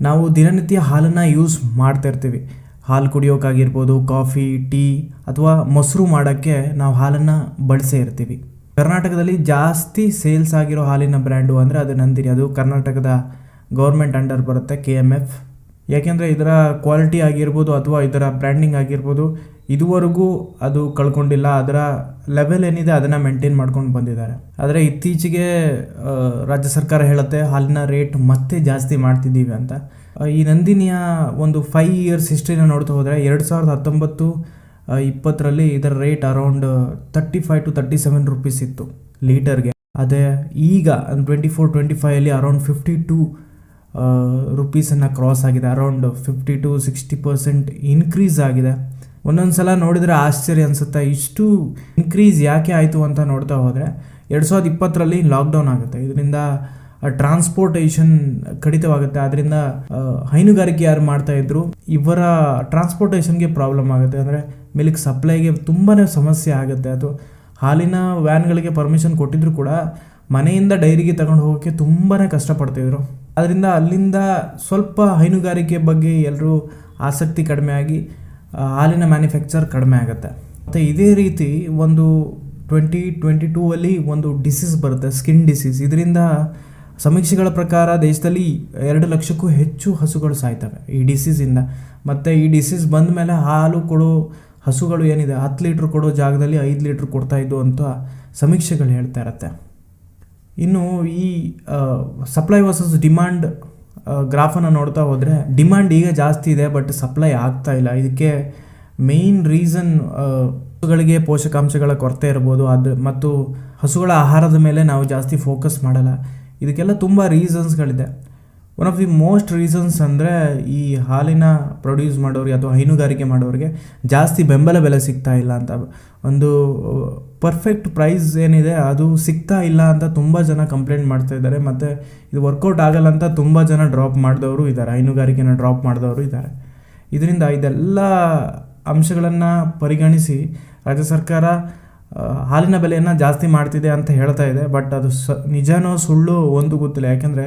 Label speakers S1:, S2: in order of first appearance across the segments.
S1: ನಾವು ದಿನನಿತ್ಯ ಹಾಲನ್ನು ಯೂಸ್ ಮಾಡ್ತಾ ಇರ್ತೀವಿ. ಹಾಲು ಕುಡಿಯೋಕ್ಕಾಗಿರ್ಬೋದು ಕಾಫಿ ಟೀ ಅಥವಾ ಮೊಸರು ಮಾಡೋಕ್ಕೆ ನಾವು ಹಾಲನ್ನು ಬಳಸೇ ಇರ್ತೀವಿ. ಕರ್ನಾಟಕದಲ್ಲಿ ಜಾಸ್ತಿ ಸೇಲ್ಸ್ ಆಗಿರೋ ಹಾಲಿನ ಬ್ರ್ಯಾಂಡು ಅಂದರೆ ಅದು ನಂದಿನಿ. ಅದು ಕರ್ನಾಟಕದ ಗೌರ್ಮೆಂಟ್ ಅಂಡರ್ ಬರುತ್ತೆ ಕೆ ಎಂ ಎಫ್ ಯಾಕೆಂದರೆ ಇದರ ಕ್ವಾಲಿಟಿ ಆಗಿರ್ಬೋದು ಅಥವಾ ಇದರ ಬ್ರ್ಯಾಂಡಿಂಗ್ ಆಗಿರ್ಬೋದು, ಇದುವರೆಗೂ ಅದು ಕಳ್ಕೊಂಡಿಲ್ಲ. ಅದರ ಲೆವೆಲ್ ಏನಿದೆ ಅದನ್ನು ಮೇಂಟೈನ್ ಮಾಡ್ಕೊಂಡು ಬಂದಿದ್ದಾರೆ. ಆದರೆ ಇತ್ತೀಚೆಗೆ ರಾಜ್ಯ ಸರ್ಕಾರ ಹೇಳುತ್ತೆ, ಹಾಲಿನ ರೇಟ್ ಮತ್ತೆ ಜಾಸ್ತಿ ಮಾಡ್ತಿದ್ದೀವಿ ಅಂತ. ಈ ನಂದಿನಿಯ ಒಂದು ಫೈವ್ ಇಯರ್ಸ್ ಹಿಸ್ಟ್ರಿನ ನೋಡ್ತಾ ಹೋದರೆ, ಎರಡು ಸಾವಿರದ ಹತ್ತೊಂಬತ್ತು ಇಪ್ಪತ್ತರಲ್ಲಿ ಇದರ rate around thirty five to thirty seven rupees ಇತ್ತು ಲೀಟರ್ಗೆ. ಅದೇ ಈಗ ಟ್ವೆಂಟಿ ಫೋರ್ ಟ್ವೆಂಟಿ ಫೈವಲ್ಲಿ ಅರೌಂಡ್ ಫಿಫ್ಟಿ ಟು ರುಪೀಸನ್ನು ಕ್ರಾಸ್ ಆಗಿದೆ. Around fifty to sixty percent increase ಆಗಿದೆ. ಒಂದೊಂದು ಸಲ ನೋಡಿದರೆ ಆಶ್ಚರ್ಯ ಅನಿಸುತ್ತೆ. ಇಷ್ಟು ಇನ್ಕ್ರೀಸ್ ಯಾಕೆ ಆಯಿತು ಅಂತ ನೋಡ್ತಾ ಹೋದರೆ, ಎರಡು ಸಾವಿರದ ಇಪ್ಪತ್ತರಲ್ಲಿ ಲಾಕ್ಡೌನ್ ಆಗುತ್ತೆ. ಇದರಿಂದ ಟ್ರಾನ್ಸ್ಪೋರ್ಟೇಷನ್ ಕಡಿತವಾಗುತ್ತೆ. ಅದರಿಂದ ಹೈನುಗಾರಿಕೆ ಯಾರು ಮಾಡ್ತಾ ಇದ್ರು, ಇವರ ಟ್ರಾನ್ಸ್ಪೋರ್ಟೇಷನ್ಗೆ ಪ್ರಾಬ್ಲಮ್ ಆಗುತ್ತೆ. ಅಂದರೆ ಮಿಲ್ಕ್ ಸಪ್ಲೈಗೆ ತುಂಬಾ ಸಮಸ್ಯೆ ಆಗುತ್ತೆ. ಅದು ಹಾಲಿನ ವ್ಯಾನ್ಗಳಿಗೆ ಪರ್ಮಿಷನ್ ಕೊಟ್ಟಿದ್ರು ಕೂಡ ಮನೆಯಿಂದ ಡೈರಿಗೆ ತಗೊಂಡು ಹೋಗೋಕ್ಕೆ ತುಂಬಾ ಕಷ್ಟಪಡ್ತಿದ್ರು ಅದರಿಂದ ಅಲ್ಲಿಂದ ಸ್ವಲ್ಪ ಹೈನುಗಾರಿಕೆ ಬಗ್ಗೆ ಎಲ್ಲರೂ ಆಸಕ್ತಿ ಕಡಿಮೆ ಆಗಿ ಹಾಲಿನ ಮ್ಯಾನುಫ್ಯಾಕ್ಚರ್ ಕಡಿಮೆ ಆಗುತ್ತೆ. ಮತ್ತು ಇದೇ ರೀತಿ ಒಂದು ಟ್ವೆಂಟಿ ಟ್ವೆಂಟಿ ಟೂ ಅಲ್ಲಿ ಒಂದು ಡಿಸೀಸ್ ಬರುತ್ತೆ ಸ್ಕಿನ್ ಡಿಸೀಸ್ ಇದರಿಂದ ಸಮೀಕ್ಷೆಗಳ ಪ್ರಕಾರ ದೇಶದಲ್ಲಿ ಎರಡು ಲಕ್ಷಕ್ಕೂ ಹೆಚ್ಚು ಹಸುಗಳು ಸಾಯ್ತವೆ ಈ ಡಿಸೀಸಿಂದ ಮತ್ತು ಈ ಡಿಸೀಸ್ ಬಂದ ಮೇಲೆ ಹಾಲು ಕೊಡೋ ಹಸುಗಳು ಏನಿದೆ, ಹತ್ತು ಲೀಟ್ರ್ ಕೊಡೋ ಜಾಗದಲ್ಲಿ ಐದು ಲೀಟ್ರ್ ಕೊಡ್ತಾ ಇದ್ದು ಅಂತ ಸಮೀಕ್ಷೆಗಳು ಹೇಳ್ತಾ ಇರತ್ತೆ. ಇನ್ನು ಈ ಸಪ್ಲೈ ವರ್ಸಸ್ ಡಿಮ್ಯಾಂಡ್ ಗ್ರಾಫನ್ನು ನೋಡ್ತಾ ಹೋದರೆ ಡಿಮ್ಯಾಂಡ್ ಈಗ ಜಾಸ್ತಿ ಇದೆ ಬಟ್ ಸಪ್ಲೈ ಆಗ್ತಾ ಇಲ್ಲ. ಇದಕ್ಕೆ ಮೇಯ್ನ್ ರೀಸನ್ ಹಸುಗಳಿಗೆ ಪೋಷಕಾಂಶಗಳ ಕೊರತೆ ಇರ್ಬೋದು, ಅದು ಮತ್ತು ಹಸುಗಳ ಆಹಾರದ ಮೇಲೆ ನಾವು ಜಾಸ್ತಿ ಫೋಕಸ್ ಮಾಡಲ್ಲ. ಇದಕ್ಕೆಲ್ಲ ತುಂಬ ರೀಸನ್ಸ್ಗಳಿದೆ one of the most reasons ಅಂದರೆ ಈ ಹಾಲಿನ ಪ್ರೊಡ್ಯೂಸ್ ಮಾಡೋರಿಗೆ ಅಥವಾ ಹೈನುಗಾರಿಕೆ ಮಾಡೋರಿಗೆ ಜಾಸ್ತಿ ಬೆಂಬಲ ಬೆಲೆ ಸಿಗ್ತಾ ಇಲ್ಲ ಅಂತ. ಒಂದು ಪರ್ಫೆಕ್ಟ್ ಪ್ರೈಸ್ ಏನಿದೆ ಅದು ಸಿಗ್ತಾ ಇಲ್ಲ ಅಂತ ತುಂಬ ಜನ ಕಂಪ್ಲೇಂಟ್ ಮಾಡ್ತಾ ಇದ್ದಾರೆ. ಮತ್ತು ಇದು ವರ್ಕೌಟ್ ಆಗಲ್ಲ ಅಂತ ತುಂಬ ಜನ ಡ್ರಾಪ್ ಮಾಡಿದವರು ಇದ್ದಾರೆ. ಹೈನುಗಾರಿಕೆನ ಡ್ರಾಪ್ ಮಾಡಿದವರು ಇದ್ದಾರೆ. ಇದರಿಂದ ಇದೆಲ್ಲ ಅಂಶಗಳನ್ನು ಪರಿಗಣಿಸಿ ರಾಜ್ಯ ಸರ್ಕಾರ ಹಾಲಿನ ಬೆಲೆಯನ್ನು ಜಾಸ್ತಿ ಮಾಡ್ತಿದೆ ಅಂತ ಹೇಳ್ತಾ ಇದೆ. ಬಟ್ ಅದು ಸ, ನಿಜನೋ ಸುಳ್ಳು ಒಂದು ಗೊತ್ತಿಲ್ಲ. ಯಾಕೆಂದರೆ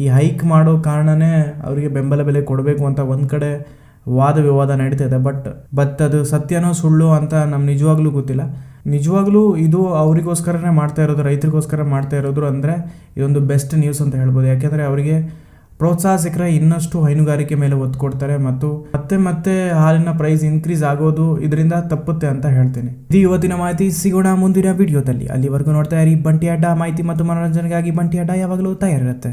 S1: ಈ ಹೈಕ್ ಮಾಡೋ ಕಾರಣನೇ ಅವರಿಗೆ ಬೆಂಬಲ ಬೆಲೆ ಕೊಡಬೇಕು ಅಂತ ಒಂದು ಕಡೆ ವಾದ ವಿವಾದ ನಡೀತಾ ಇದೆ. ಬಟ್ ಬಟ್ ಅದು ಸತ್ಯನೋ ಸುಳ್ಳು ಅಂತ ನಮ್ಗೆ ನಿಜವಾಗ್ಲೂ ಗೊತ್ತಿಲ್ಲ. ನಿಜವಾಗ್ಲೂ ಇದು ಅವರಿಗೋಸ್ಕರನೇ ಮಾಡ್ತಾ ಇರೋದು, ರೈತರಿಗೋಸ್ಕರ ಮಾಡ್ತಾ ಇರೋದು ಅಂದರೆ ಇದೊಂದು ಬೆಸ್ಟ್ ನ್ಯೂಸ್ ಅಂತ ಹೇಳ್ಬೋದು. ಯಾಕೆಂದರೆ ಅವರಿಗೆ ಪ್ರೋತ್ಸಾಹ ಸಿಕ್ಕರೆ ಇನ್ನಷ್ಟು ಹೈನುಗಾರಿಕೆ ಮೇಲೆ ಒತ್ತು ಕೊಡ್ತಾರೆ ಮತ್ತು ಮತ್ತೆ ಮತ್ತೆ ಹಾಲಿನ ಪ್ರೈಸ್ ಇನ್ಕ್ರೀಸ್ ಆಗೋದು ಇದರಿಂದ ತಪ್ಪುತ್ತೆ ಅಂತ ಹೇಳ್ತೀನಿ. ಇದು ಇವತ್ತಿನ ಮಾಹಿತಿ, ಸಿಗೋಣ ಮುಂದಿನ ವಿಡಿಯೋದಲ್ಲಿ ಅಲ್ಲಿವರೆಗೂ ನೋಡ್ತಾ ಇರಿ, ಬಂಟಿ ಅಡ್ಡ ಮಾಹಿತಿ ಮತ್ತು ಮನೋರಂಜನೆಗಾಗಿ ಬಂಟಿ ಅಡ್ಡ ಯಾವಾಗಲೂ ತಯಾರಿರುತ್ತೆ.